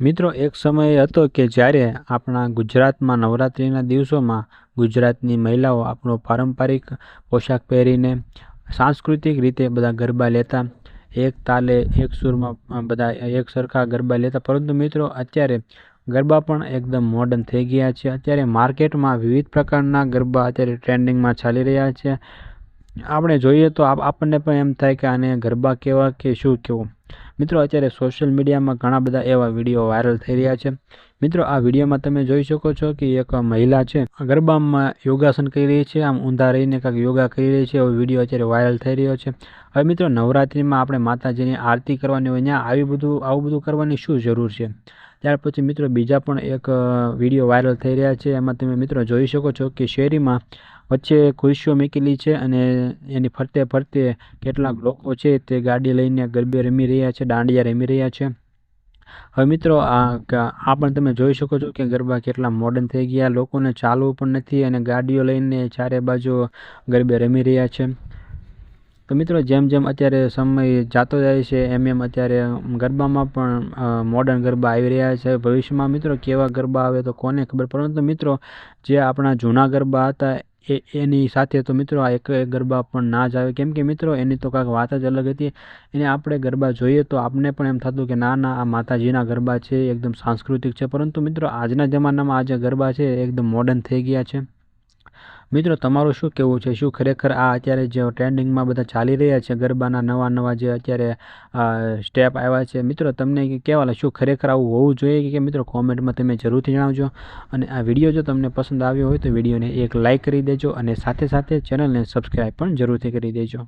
મિત્રો, એક સમય હતો કે જ્યારે આપણા ગુજરાતમાં નવરાત્રિના દિવસોમાં ગુજરાતની મહિલાઓ આપણો પારંપરિક પોશાક પહેરીને સાંસ્કૃતિક રીતે બધા ગરબા લેતા, એક તાલે એક સૂરમાં બધા એક સરખા ગરબા લેતા. પરંતુ મિત્રો, અત્યારે ગરબા પણ એકદમ મોડર્ન થઈ ગયા છે. અત્યારે માર્કેટમાં વિવિધ પ્રકારના ગરબા અત્યારે ટ્રેન્ડિંગમાં ચાલી રહ્યા છે. આપણે જોઈએ તો આપણને પણ એમ થાય કે આને ગરબા કેવા કે શું કેવું? મિત્રો, અત્યારે સોશિયલ મીડિયામાં ઘણા બધા એવા વીડિયો વાયરલ થઈ રહ્યા છે. મિત્રો, આ વિડીયોમાં તમે જોઈ શકો છો કે એક મહિલા છે, ગરબામાં યોગાસન કરી રહી છે, આમ ઊંધા રહીને કાંઈક યોગા કરી રહી છે, એવો વીડિયો અત્યારે વાયરલ થઈ રહ્યો છે. હવે મિત્રો, નવરાત્રિમાં આપણે માતાજીની આરતી કરવાની હોય ત્યાં આવી બધું, આવું બધું કરવાની શું જરૂર છે? ત્યાર પછી મિત્રો બીજા પણ એક વીડિયો વાયરલ થઈ રહ્યા છે. એમાં તમે મિત્રો જોઈ શકો છો કે શેરીમાં વચ્ચે ખુરશીઓ મૂકેલી છે અને એની ફરતે ફરતે કેટલાક લોકો છે તે ગાડી લઈને ગરબે રમી રહ્યા છે, દાંડિયા રમી રહ્યા છે. હવે મિત્રો આ આ પણ તમે જોઈ શકો છો કે ગરબા કેટલા મોડર્ન થઈ ગયા. લોકોને ચાલવું પણ નથી અને ગાડીઓ લઈને ચારે બાજુ ગરબે રમી રહ્યા છે. તો મિત્રો, જેમ જેમ અત્યારે સમય જાતો જાય છે, એમ એમ અત્યારે ગરબામાં પણ મોડર્ન ગરબા આવી રહ્યા છે. ભવિષ્યમાં મિત્રો, કેવા ગરબા આવે તો કોને ખબર? પરંતુ મિત્રો, જે આપણા જૂના ગરબા હતા, એ, એની સાથે તો મિત્રો આ એક ગરબા પણ ના જ આવે. કેમ કે મિત્રો, એની તો કાંઈક વાત જ અલગ હતી. એને આપણે ગરબા જોઈએ તો આપણને પણ એમ થતું કે ના ના, આ માતાજીના ગરબા છે, એકદમ સાંસ્કૃતિક છે. પરંતુ મિત્રો, આજના જમાનામાં આ જે ગરબા છે એકદમ મોડર્ન થઈ ગયા છે. મિત્રો, તમારું શું કહેવું છે? શું ખરેખર આ અત્યારે જે ટ્રેન્ડિંગમાં બધા ચાલી રહ્યા છે, ગરબાના નવા નવા જે અત્યારે સ્ટેપ આવ્યા છે, મિત્રો, તમને કેવા શું ખરેખર આવું હોવું જોઈએ કે મિત્રો, કોમેન્ટમાં તમે જરૂરથી જણાવજો. અને આ વીડિયો જો તમને પસંદ આવ્યો હોય તો વિડીયોને એક લાઇક કરી દેજો અને સાથે સાથે ચેનલને સબસ્ક્રાઈબ પણ જરૂરથી કરી દેજો.